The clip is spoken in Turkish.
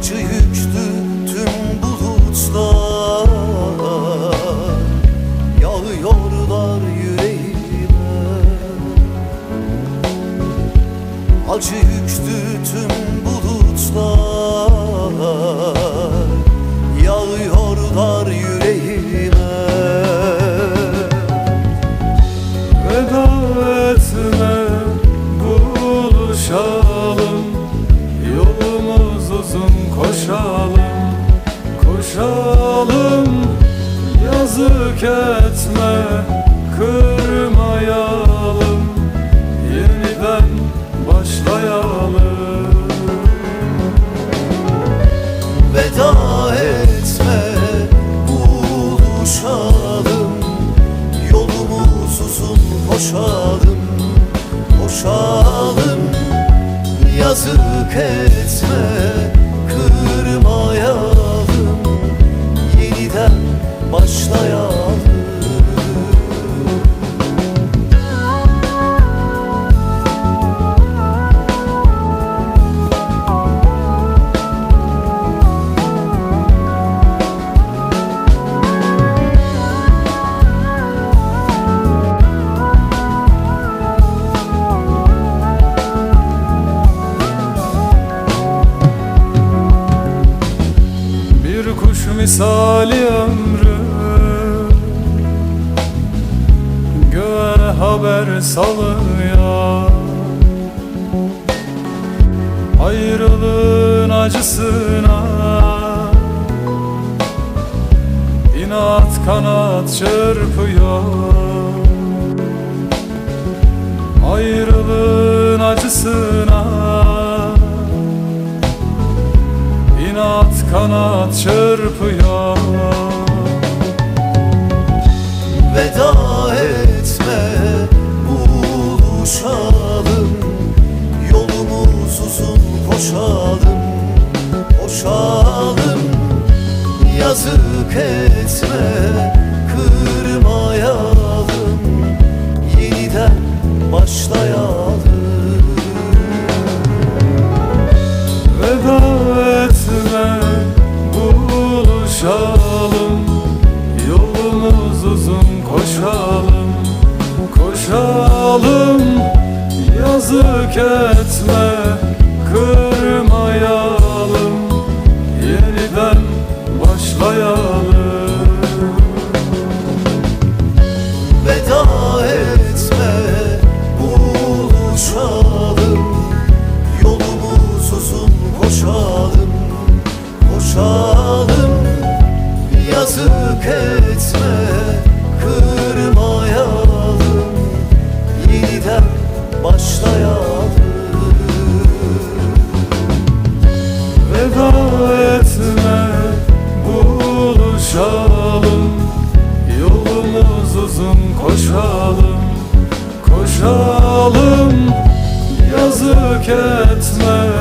Acı yüktü tüm bulutlar. Yağıyorlar yüreğime. Acı yüktü tüm bulutlar. Yağıyorlar yüreğime. Veda etme buluşalım yazık etme Kırmayalım. Yeniden başlayalım. Veda etme buluşalım. Yolumuz uzun koşalım Koşalım. Yazık etme misali ömrü. Göğe haber salıyor. Ayrılığın acısına. İnat kanat çırpıyor. Ayrılığın acısına kanat çırpıyor. Veda etme buluşalım. Yolumuz uzun koşalım yazık Uzun koşalım Koşalım. Yazık etme